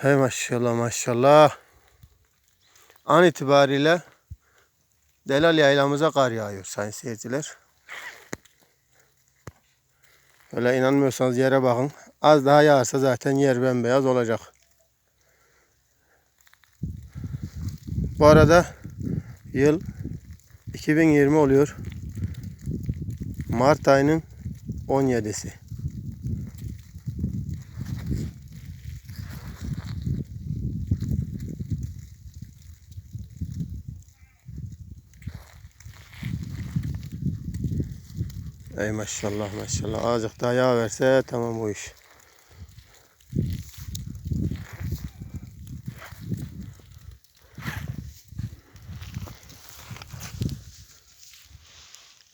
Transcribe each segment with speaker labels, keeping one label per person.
Speaker 1: Hey maşallah maşallah. An itibariyle Delal yaylamıza kar yağıyor sayın seyirciler. Öyle inanmıyorsanız yere bakın. Az daha yağarsa zaten yer bembeyaz olacak. Bu arada yıl 2020 oluyor. Mart ayının 17'si. Ey maşallah maşallah. Azıcık daha yağ verse tamam bu iş.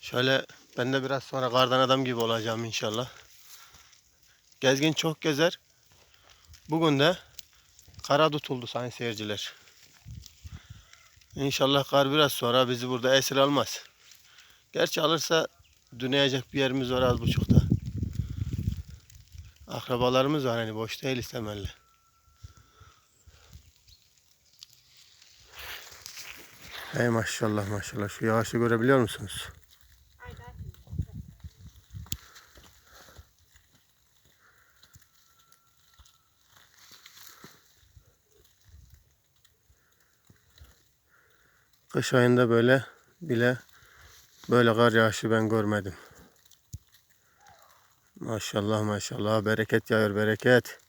Speaker 1: Şöyle ben de biraz sonra kardan adam gibi olacağım inşallah. Gezgin çok gezer. Bugün de kara tutuldu sayın seyirciler. İnşallah kar biraz sonra bizi burada esir almaz. Gerçi alırsa düneyecek bir yerimiz var az buçukta. Akrabalarımız var hani boş değiliz temelli. Hey maşallah maşallah şu yağışı görebiliyor musunuz? Kış ayında böyle bile böyle kar yağışı ben görmedim. Maşallah maşallah bereket yağıyor bereket.